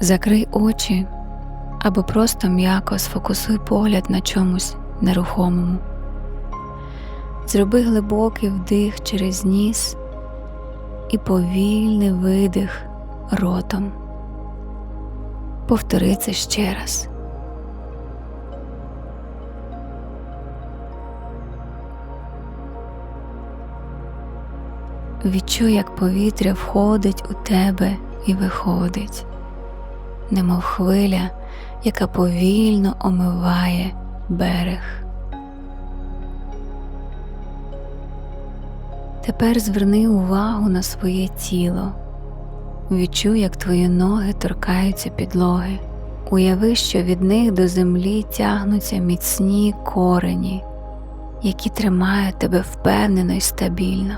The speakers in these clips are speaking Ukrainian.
Закрий очі або просто м'яко сфокусуй погляд на чомусь нерухомому. Зроби глибокий вдих через ніс і повільний видих ротом. Повтори це ще раз. Відчуй, як повітря входить у тебе і виходить, немов хвиля, яка повільно омиває берег. Тепер зверни увагу на своє тіло. Відчуй, як твої ноги торкаються підлоги. Уяви, що від них до землі тягнуться міцні корені, які тримають тебе впевнено і стабільно.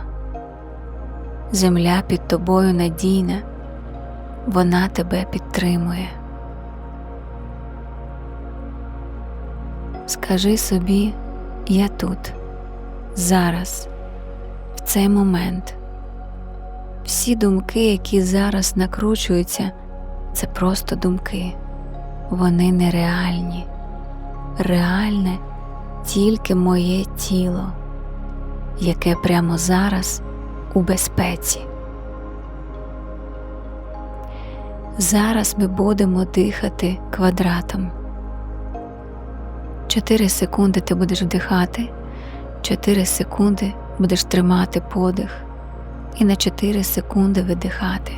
Земля під тобою надійна, вона тебе підтримує. Скажи собі, я тут, зараз, в цей момент. Всі думки, які зараз накручуються, це просто думки, вони нереальні. Реальне тільки моє тіло, яке прямо зараз у безпеці. Зараз ми будемо дихати квадратом. 4 секунди ти будеш вдихати, 4 секунди будеш тримати подих і на 4 секунди видихати.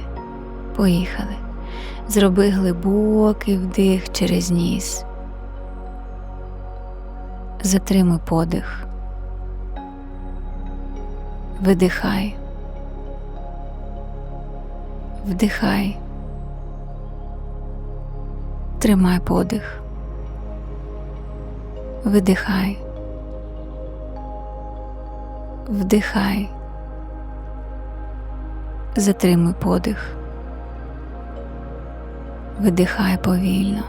Поїхали. Зроби глибокий вдих через ніс. Затримуй подих. Видихай. Вдихай. Тримай подих. Видихай. Вдихай. Затримуй подих. Видихай повільно.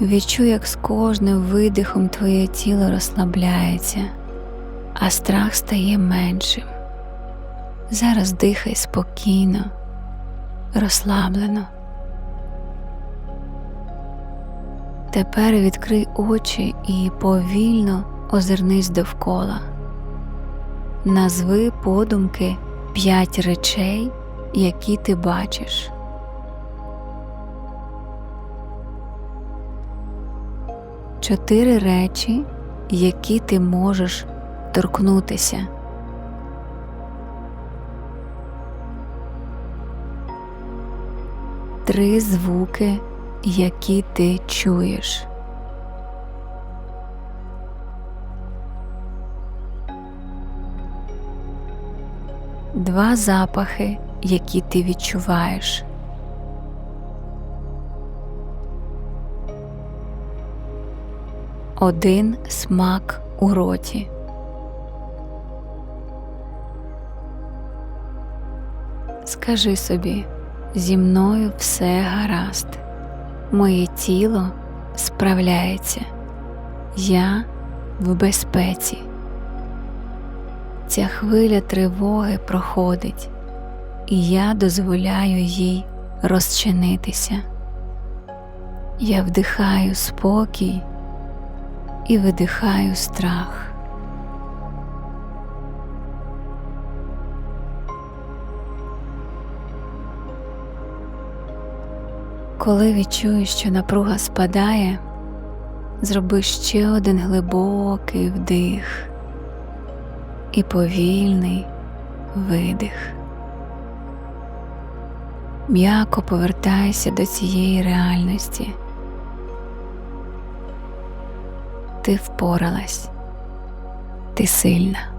Відчуй, як з кожним видихом твоє тіло розслабляється, а страх стає меншим. Зараз дихай спокійно, розслаблено. Тепер відкрий очі і повільно озирнись довкола. Назви подумки п'ять речей, які ти бачиш. Чотири речі, які ти можеш торкнутися. Три звуки, які ти чуєш. Два запахи, які ти відчуваєш. Один смак у роті. Скажи собі, зі мною все гаразд, моє тіло справляється, я в безпеці. Ця хвиля тривоги проходить, і я дозволяю їй розчинитися. Я вдихаю спокій і видихаю страх. Коли відчуєш, що напруга спадає, зроби ще один глибокий вдих і повільний видих. М'яко повертайся до цієї реальності. Ти впоралась, ти сильна.